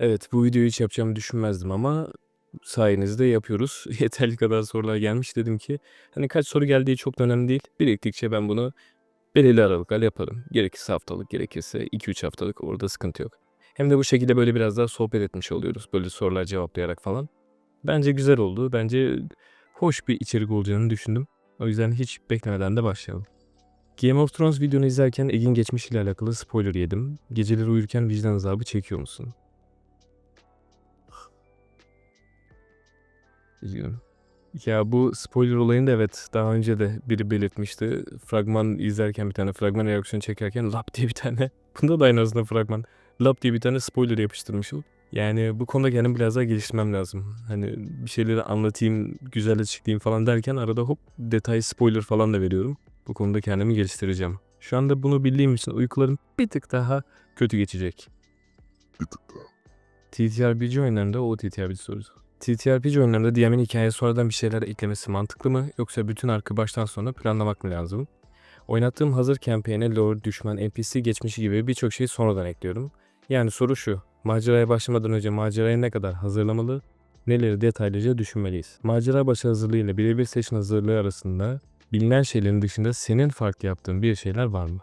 Evet, bu videoyu hiç yapacağımı düşünmezdim ama sayenizde yapıyoruz. Yeterli kadar sorular gelmiş. Dedim ki hani kaç soru geldiği çok önemli değil. Biriktikçe ben bunu belirli aralıklarla yaparım. Gerekirse haftalık, gerekirse 2-3 haftalık orada sıkıntı yok. Hem de bu şekilde böyle biraz daha sohbet etmiş oluyoruz. Böyle sorular cevaplayarak falan. Bence güzel oldu. Bence hoş bir içerik olacağını düşündüm. O yüzden hiç beklemeden de başlayalım. Game of Thrones videonu izlerken Egg'in geçmişiyle alakalı spoiler yedim. Geceleri uyurken vicdan azabı çekiyor musun? Üzgünüm. Ya bu spoiler olayını da evet daha önce de biri belirtmişti. Fragman izlerken bir tane fragman reaksiyonu çekerken lap diye bir tane. Bunda da aynı aslında fragman. Lap diye bir tane spoiler yapıştırmışım. Yani bu konuda kendimi biraz daha geliştirmem lazım. Hani bir şeyleri anlatayım, güzel açıklayayım falan derken arada hop detay spoiler falan da veriyorum. Bu konuda kendimi geliştireceğim. Şu anda bunu bildiğim için uykularım bir tık daha kötü geçecek. Bir tık daha. TTRPG oyunlarında o TTRPG sorusu. TTRPG oyunlarında DM'in hikayeye sonradan bir şeyler eklemesi mantıklı mı yoksa bütün arkı baştan sona planlamak mı lazım? Oynattığım hazır campaign'e lore, düşman, NPC geçmişi gibi birçok şeyi sonradan ekliyorum. Yani soru şu, maceraya başlamadan önce maceraya ne kadar hazırlamalı, neleri detaylıca düşünmeliyiz? Macera başı hazırlığı ile birebir session hazırlığı arasında bilinen şeylerin dışında senin farklı yaptığın bir şeyler var mı?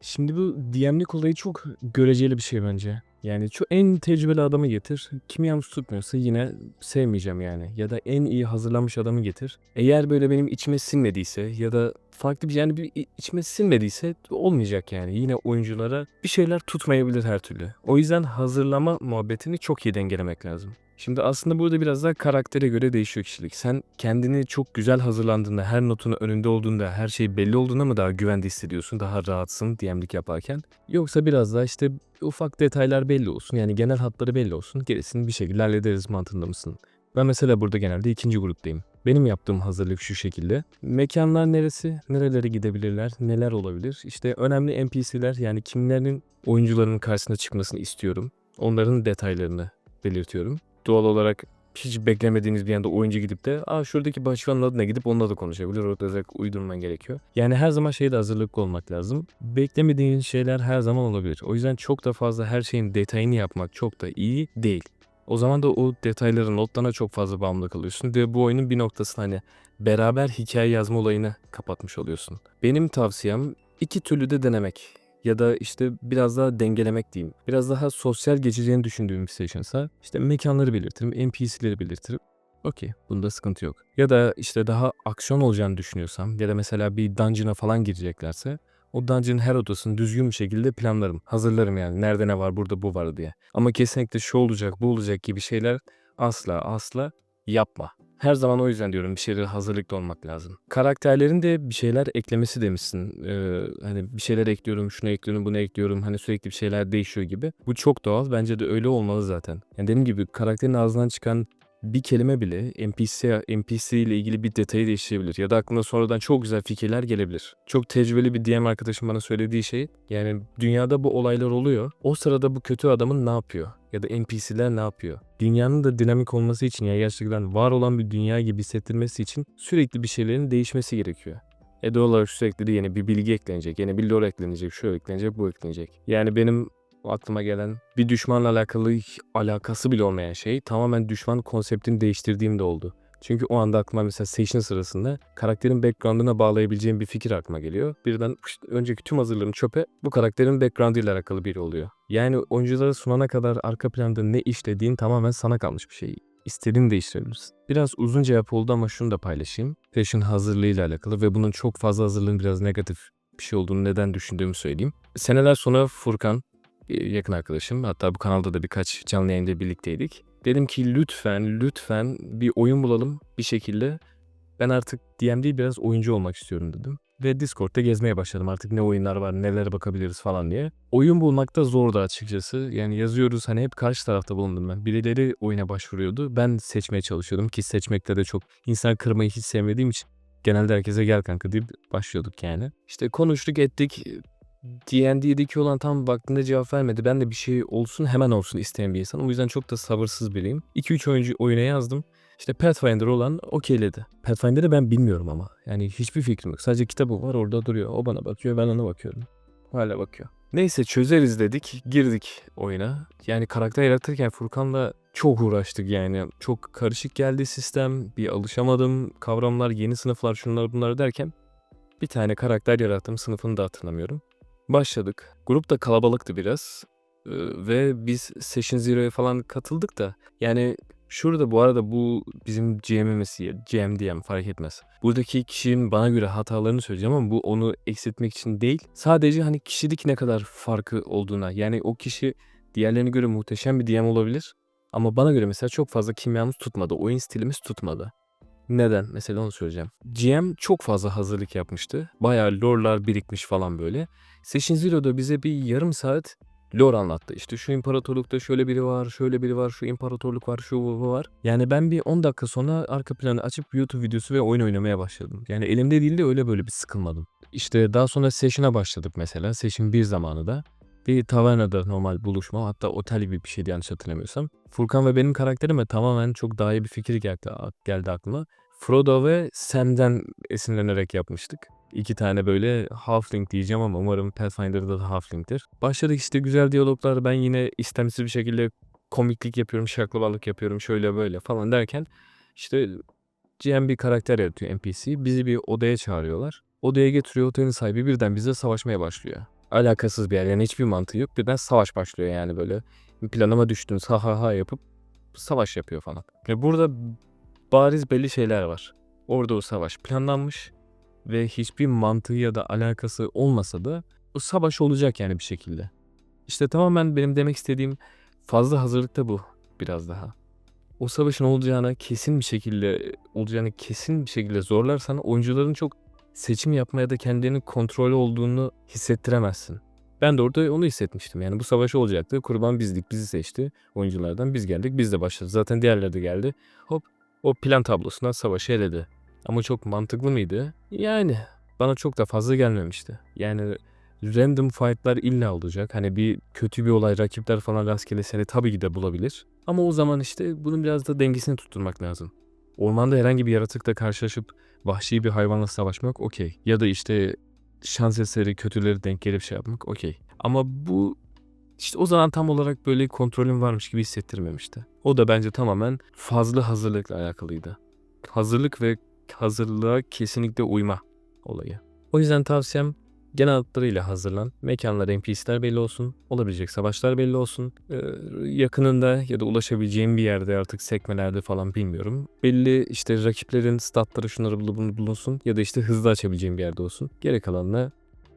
Şimdi bu DM'lik olayı çok göreceli bir şey bence. Yani şu en tecrübeli adamı getir. Kim yalnız tutmuyorsa yine sevmeyeceğim yani. Ya da en iyi hazırlanmış adamı getir. Eğer böyle benim içime sinmediyse ya da farklı bir yani bir içime sinmediyse olmayacak yani. Yine oyunculara bir şeyler tutmayabilir her türlü. O yüzden hazırlama muhabbetini çok iyi dengelemek lazım. Şimdi aslında burada biraz daha karaktere göre değişiyor kişilik. Sen kendini çok güzel hazırlandığında, her notun önünde olduğunda, her şey belli olduğunda mı daha güvende hissediyorsun, daha rahatsın DM'lik yaparken? Yoksa biraz daha işte ufak detaylar belli olsun, yani genel hatları belli olsun, gerisini bir şekilde hallederiz mantığında mısın? Ben mesela burada genelde ikinci gruptayım. Benim yaptığım hazırlık şu şekilde. Mekanlar neresi, nerelere gidebilirler, neler olabilir? İşte önemli NPC'ler yani kimlerin oyuncuların karşısına çıkmasını istiyorum. Onların detaylarını belirtiyorum doğal olarak hiç beklemediğiniz bir anda oyuncu gidip de Aa, şuradaki başkanın adına gidip onunla da konuşabilir. Orada direkt uydurman gerekiyor. Yani her zaman şeyde hazırlıklı olmak lazım. Beklemediğiniz şeyler her zaman olabilir. O yüzden çok da fazla her şeyin detayını yapmak çok da iyi değil. O zaman da o detayların notlarına çok fazla bağımlı kalıyorsun. Ve bu oyunun bir noktasında hani beraber hikaye yazma olayını kapatmış oluyorsun. Benim tavsiyem iki türlü de denemek ya da işte biraz daha dengelemek diyeyim. Biraz daha sosyal geçeceğini düşündüğüm bir session'sa işte mekanları belirtirim, NPC'leri belirtirim. Okey, bunda sıkıntı yok. Ya da işte daha aksiyon olacağını düşünüyorsam ya da mesela bir dungeon'a falan gireceklerse o dungeon'ın her odasını düzgün bir şekilde planlarım. Hazırlarım yani nerede ne var burada bu var diye. Ama kesinlikle şu olacak bu olacak gibi şeyler asla asla yapma. Her zaman o yüzden diyorum bir şeylere hazırlıklı olmak lazım. Karakterlerin de bir şeyler eklemesi demişsin. Ee, hani bir şeyler ekliyorum, şunu ekliyorum, bunu ekliyorum. Hani sürekli bir şeyler değişiyor gibi. Bu çok doğal. Bence de öyle olmalı zaten. Yani dediğim gibi karakterin ağzından çıkan bir kelime bile NPC, NPC ile ilgili bir detayı değiştirebilir. Ya da aklına sonradan çok güzel fikirler gelebilir. Çok tecrübeli bir DM arkadaşım bana söylediği şey yani dünyada bu olaylar oluyor. O sırada bu kötü adamın ne yapıyor? Ya da NPC'ler ne yapıyor? Dünyanın da dinamik olması için ya gerçekten var olan bir dünya gibi hissettirmesi için sürekli bir şeylerin değişmesi gerekiyor. E doğal olarak sürekli de yeni bir bilgi eklenecek, yeni bir lore eklenecek, şu eklenecek, bu eklenecek. Yani benim aklıma gelen bir düşmanla alakalı alakası bile olmayan şey tamamen düşman konseptini değiştirdiğim de oldu. Çünkü o anda aklıma mesela session sırasında karakterin background'ına bağlayabileceğim bir fikir aklıma geliyor. Birden önceki tüm hazırlığım çöpe bu karakterin background'ıyla alakalı biri oluyor. Yani oyunculara sunana kadar arka planda ne işlediğin tamamen sana kalmış bir şey. İstediğini değiştirebilirsin. Biraz uzun cevap oldu ama şunu da paylaşayım. Session hazırlığıyla alakalı ve bunun çok fazla hazırlığın biraz negatif bir şey olduğunu neden düşündüğümü söyleyeyim. Seneler sonra Furkan bir yakın arkadaşım. Hatta bu kanalda da birkaç canlı yayında birlikteydik. Dedim ki lütfen lütfen bir oyun bulalım bir şekilde. Ben artık DM değil biraz oyuncu olmak istiyorum dedim. Ve Discord'da gezmeye başladım artık ne oyunlar var nelere bakabiliriz falan diye. Oyun bulmakta zordu açıkçası. Yani yazıyoruz hani hep karşı tarafta bulundum ben. Birileri oyuna başvuruyordu. Ben seçmeye çalışıyordum ki seçmekte de çok insan kırmayı hiç sevmediğim için genelde herkese gel kanka deyip başlıyorduk yani. İşte konuştuk ettik. D&D'deki olan tam vaktinde cevap vermedi. Ben de bir şey olsun hemen olsun isteyen bir insan. O yüzden çok da sabırsız biriyim. 2-3 oyuncu oyuna yazdım. İşte Pathfinder olan okeyledi. Pathfinder'ı ben bilmiyorum ama. Yani hiçbir fikrim yok. Sadece kitabı var orada duruyor. O bana bakıyor ben ona bakıyorum. Hala bakıyor. Neyse çözeriz dedik. Girdik oyuna. Yani karakter yaratırken Furkan'la çok uğraştık yani. Çok karışık geldi sistem. Bir alışamadım. Kavramlar, yeni sınıflar, şunlar bunlar derken bir tane karakter yarattım. Sınıfını da hatırlamıyorum. Başladık. Grup da kalabalıktı biraz. Ee, ve biz Session Zero'ya falan katıldık da yani şurada bu arada bu bizim GM'imiz GM diyem fark etmez. Buradaki kişinin bana göre hatalarını söyleyeceğim ama bu onu eksiltmek için değil. Sadece hani kişilik ne kadar farkı olduğuna yani o kişi diğerlerine göre muhteşem bir DM olabilir. Ama bana göre mesela çok fazla kimyamız tutmadı. Oyun stilimiz tutmadı. Neden? Mesela onu söyleyeceğim. GM çok fazla hazırlık yapmıştı. Bayağı lore'lar birikmiş falan böyle. Session Zero'da bize bir yarım saat lore anlattı. İşte şu imparatorlukta şöyle biri var, şöyle biri var, şu imparatorluk var, şu bu var. Yani ben bir 10 dakika sonra arka planı açıp YouTube videosu ve oyun oynamaya başladım. Yani elimde değil de öyle böyle bir sıkılmadım. İşte daha sonra session'a başladık mesela. Session 1 zamanı da. Bir tavernada normal buluşma hatta otel gibi bir şeydi yanlış hatırlamıyorsam. Furkan ve benim karakterime tamamen çok daha iyi bir fikir geldi, geldi aklıma. Frodo ve Sam'den esinlenerek yapmıştık. İki tane böyle halfling diyeceğim ama umarım Pathfinder'da da halfling'tir. Başladık işte güzel diyaloglar. Ben yine istemsiz bir şekilde komiklik yapıyorum, şaklabalık yapıyorum, şöyle böyle falan derken işte GM bir karakter yaratıyor NPC. Bizi bir odaya çağırıyorlar. Odaya getiriyor otelin sahibi birden bize savaşmaya başlıyor. Alakasız bir yer yani hiçbir mantığı yok. Birden savaş başlıyor yani böyle. Planıma düştünüz ha ha ha yapıp savaş yapıyor falan. Ve burada bariz belli şeyler var. Orada o savaş planlanmış ve hiçbir mantığı ya da alakası olmasa da o savaş olacak yani bir şekilde. İşte tamamen benim demek istediğim fazla hazırlıkta bu biraz daha. O savaşın olacağına kesin bir şekilde olacağını kesin bir şekilde zorlarsan oyuncuların çok seçim yapmaya da kendilerinin kontrolü olduğunu hissettiremezsin. Ben de orada onu hissetmiştim. Yani bu savaş olacaktı. Kurban bizdik. Bizi seçti. Oyunculardan biz geldik. Biz de başladık. Zaten diğerleri de geldi. Hop o plan tablosundan savaşı eledi. Ama çok mantıklı mıydı? Yani bana çok da fazla gelmemişti. Yani random fight'lar illa olacak. Hani bir kötü bir olay, rakipler falan rastgele seni tabii ki de bulabilir. Ama o zaman işte bunun biraz da dengesini tutturmak lazım. Ormanda herhangi bir yaratıkla karşılaşıp vahşi bir hayvanla savaşmak okey. Ya da işte şans eseri kötüleri denk gelip şey yapmak okey. Ama bu işte o zaman tam olarak böyle kontrolüm varmış gibi hissettirmemişti. O da bence tamamen fazla hazırlıkla alakalıydı. Hazırlık ve hazırlığa kesinlikle uyma olayı. O yüzden tavsiyem genel hatlarıyla hazırlan. Mekanlar, NPC'ler belli olsun. Olabilecek savaşlar belli olsun. Ee, yakınında ya da ulaşabileceğin bir yerde artık sekmelerde falan bilmiyorum. Belli işte rakiplerin statları şunları bulunsun. Ya da işte hızlı açabileceğin bir yerde olsun. Gerek kalanına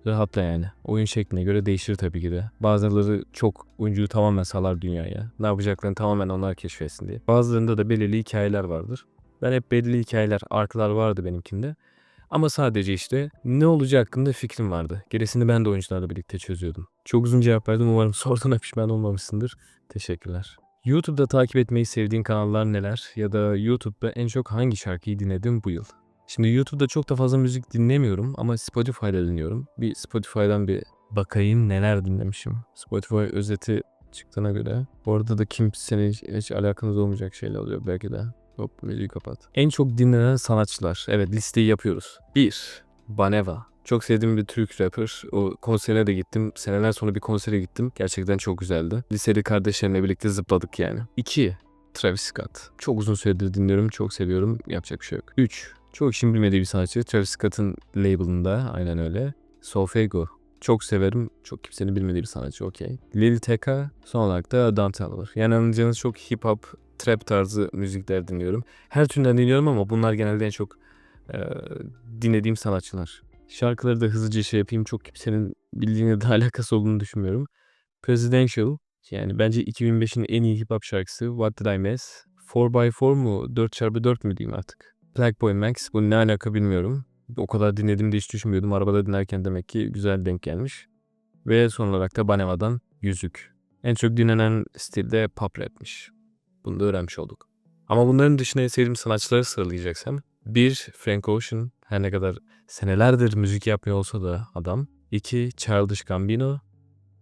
rahatla yani. Oyun şekline göre değişir tabii ki de. Bazıları çok oyuncuyu tamamen salar dünyaya. Ne yapacaklarını tamamen onlar keşfetsin diye. Bazılarında da belirli hikayeler vardır. Ben hep belirli hikayeler, arklar vardı benimkinde. Ama sadece işte ne olacağı hakkında fikrim vardı. Gerisini ben de oyuncularla birlikte çözüyordum. Çok uzun cevap verdim. Umarım sorduğuna pişman olmamışsındır. Teşekkürler. YouTube'da takip etmeyi sevdiğin kanallar neler? Ya da YouTube'da en çok hangi şarkıyı dinledin bu yıl? Şimdi YouTube'da çok da fazla müzik dinlemiyorum ama Spotify'da dinliyorum. Bir Spotify'dan bir bakayım neler dinlemişim. Spotify özeti çıktığına göre. Bu arada da kimsenin hiç alakanız olmayacak şeyler oluyor belki de. Hop videoyu kapat. En çok dinlenen sanatçılar. Evet listeyi yapıyoruz. 1. Baneva. Çok sevdiğim bir Türk rapper. O konserine de gittim. Seneler sonra bir konsere gittim. Gerçekten çok güzeldi. Liseli kardeşlerimle birlikte zıpladık yani. 2. Travis Scott. Çok uzun süredir dinliyorum. Çok seviyorum. Yapacak bir şey yok. 3. Çok işin bilmediği bir sanatçı. Travis Scott'ın label'ında. Aynen öyle. Solfego. Çok severim. Çok kimsenin bilmediği bir sanatçı. Okey. Lil Tecca. Son olarak da Dante alır. Yani anlayacağınız çok hip hop, trap tarzı müzikler dinliyorum. Her türden dinliyorum ama bunlar genelde en çok e, dinlediğim sanatçılar. Şarkıları da hızlıca şey yapayım. Çok kimsenin bildiğine de alakası olduğunu düşünmüyorum. Presidential. Yani bence 2005'in en iyi hip hop şarkısı. What Did I Miss? 4x4 mu? 4x4 mü diyeyim artık? Black Boy Max. Bu ne alaka bilmiyorum. O kadar dinledim de hiç düşünmüyordum. Arabada dinlerken demek ki güzel denk gelmiş. Ve son olarak da Baneva'dan Yüzük. En çok dinlenen stilde pop rapmiş. Bunu da öğrenmiş olduk. Ama bunların dışında sevdiğim sanatçıları sıralayacaksam. Bir, Frank Ocean. Her ne kadar senelerdir müzik yapmıyor olsa da adam. İki, Childish Gambino.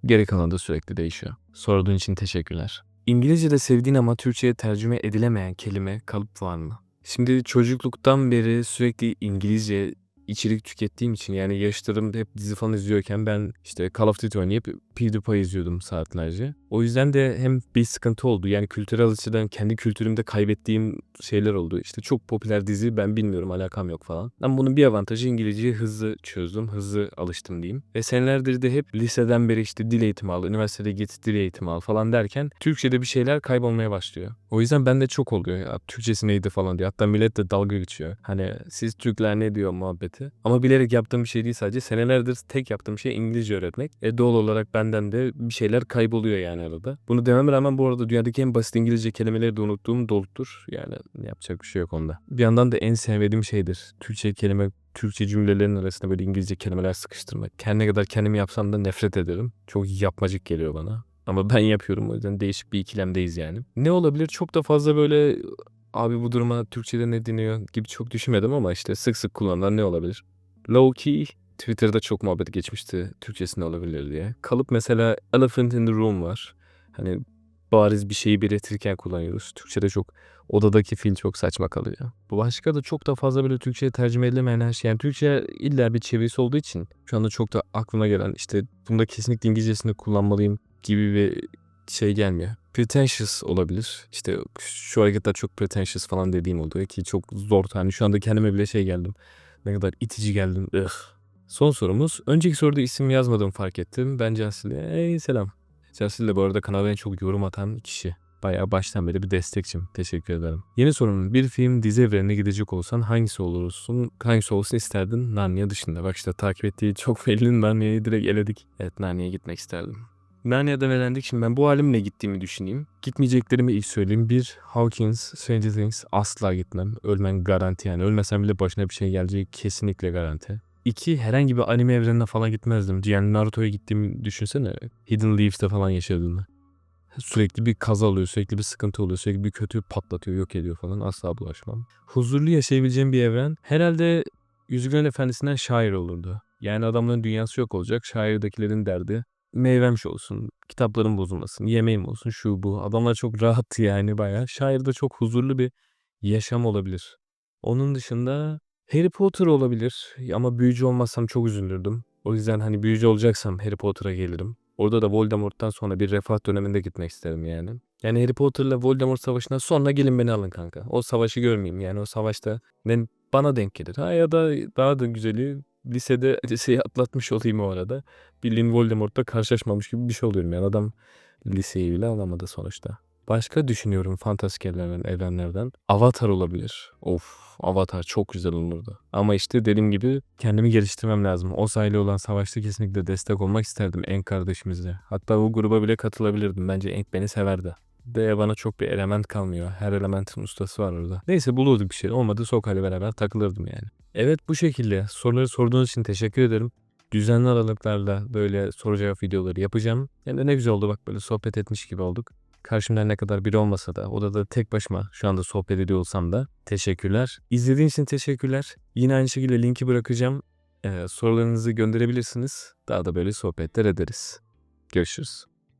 Geri kalan da sürekli değişiyor. Sorduğun için teşekkürler. İngilizce'de sevdiğin ama Türkçe'ye tercüme edilemeyen kelime, kalıp var mı? Şimdi çocukluktan beri sürekli İngilizce içerik tükettiğim için yani yaşlarım hep dizi falan izliyorken ben işte Call of Duty oynayıp PewDiePie izliyordum saatlerce. O yüzden de hem bir sıkıntı oldu. Yani kültürel açıdan kendi kültürümde kaybettiğim şeyler oldu. İşte çok popüler dizi ben bilmiyorum alakam yok falan. Ama bunun bir avantajı İngilizceyi hızlı çözdüm. Hızlı alıştım diyeyim. Ve senelerdir de hep liseden beri işte dil eğitimi al, üniversitede git dil eğitimi al falan derken Türkçe'de bir şeyler kaybolmaya başlıyor. O yüzden bende çok oluyor ya Türkçesi neydi falan diye. Hatta millet de dalga geçiyor. Hani siz Türkler ne diyor muhabbeti. Ama bilerek yaptığım bir şey değil sadece. Senelerdir tek yaptığım şey İngilizce öğretmek. E doğal olarak benden de bir şeyler kayboluyor yani arada. Bunu dememe rağmen bu arada dünyadaki en basit İngilizce kelimeleri de unuttuğum doluptur. Yani yapacak bir şey yok onda. Bir yandan da en sevmediğim şeydir. Türkçe kelime Türkçe cümlelerin arasında böyle İngilizce kelimeler sıkıştırmak. Kendine kadar kendimi yapsam da nefret ederim. Çok yapmacık geliyor bana. Ama ben yapıyorum o yüzden değişik bir ikilemdeyiz yani. Ne olabilir? Çok da fazla böyle abi bu duruma Türkçe'de ne deniyor gibi çok düşünmedim ama işte sık sık kullanılan ne olabilir? Low key Twitter'da çok muhabbet geçmişti Türkçesi ne olabilir diye. Kalıp mesela elephant in the room var. Hani bariz bir şeyi belirtirken kullanıyoruz. Türkçe'de çok odadaki fil çok saçma kalıyor. Bu başka da çok da fazla böyle Türkçe'ye tercüme edilemeyen her şey. Yani Türkçe illa bir çevirisi olduğu için şu anda çok da aklıma gelen işte bunda kesinlikle İngilizcesini kullanmalıyım gibi bir şey gelmiyor. Pretentious olabilir. İşte şu hareketler çok pretentious falan dediğim oluyor ki çok zor. Hani şu anda kendime bile şey geldim. Ne kadar itici geldim. Ugh. Son sorumuz. Önceki soruda isim yazmadığımı fark ettim. Ben Cansil'e. Hey selam. Cansil de bu arada kanala en çok yorum atan kişi. Bayağı baştan beri bir destekçim. Teşekkür ederim. Yeni sorunun bir film dizi evrenine gidecek olsan hangisi olursun? Hangisi olsun isterdin Narnia dışında? Bak işte takip ettiği çok belli Narnia'yı direkt eledik. Evet Narnia'ya gitmek isterdim. Narnia'dan elendik. Şimdi ben bu halimle gittiğimi düşüneyim. Gitmeyeceklerimi ilk söyleyeyim. Bir, Hawkins, Stranger Things asla gitmem. Ölmen garanti yani. Ölmesem bile başına bir şey gelecek kesinlikle garanti. İki, herhangi bir anime evrenine falan gitmezdim. Yani Naruto'ya gittiğimi düşünsene. Hidden Leaves'te falan yaşadığını. Sürekli bir kaza oluyor, sürekli bir sıkıntı oluyor, sürekli bir kötü patlatıyor, yok ediyor falan. Asla bulaşmam. Huzurlu yaşayabileceğim bir evren herhalde Yüzüklerin Efendisi'nden şair olurdu. Yani adamların dünyası yok olacak. Şairdekilerin derdi meyvem şey olsun, kitaplarım bozulmasın, yemeğim olsun, şu bu. Adamlar çok rahat yani bayağı. Şairde çok huzurlu bir yaşam olabilir. Onun dışında Harry Potter olabilir ama büyücü olmazsam çok üzülürdüm. O yüzden hani büyücü olacaksam Harry Potter'a gelirim. Orada da Voldemort'tan sonra bir refah döneminde gitmek isterim yani. Yani Harry Potter'la Voldemort savaşından sonra gelin beni alın kanka. O savaşı görmeyeyim yani o savaşta ben, bana denk gelir. Ha ya da daha da güzeli lisede liseyi atlatmış olayım o arada. Bildiğin Voldemort'la karşılaşmamış gibi bir şey oluyorum yani adam liseyi bile alamadı sonuçta. Başka düşünüyorum fantastik evrenlerden. Avatar olabilir. Of Avatar çok güzel olurdu. Ama işte dediğim gibi kendimi geliştirmem lazım. O sayede olan savaşta kesinlikle destek olmak isterdim en kardeşimizle. Hatta bu gruba bile katılabilirdim. Bence Enk beni severdi. De bana çok bir element kalmıyor. Her elementin ustası var orada. Neyse bulurduk bir şey. Olmadı Soka'yla beraber takılırdım yani. Evet bu şekilde. Soruları sorduğunuz için teşekkür ederim. Düzenli aralıklarla böyle soru cevap videoları yapacağım. Yani ne güzel oldu bak böyle sohbet etmiş gibi olduk. Karşımda ne kadar biri olmasa da odada tek başıma şu anda sohbet ediyor olsam da teşekkürler. İzlediğiniz için teşekkürler. Yine aynı şekilde linki bırakacağım. Ee, sorularınızı gönderebilirsiniz. Daha da böyle sohbetler ederiz. Görüşürüz.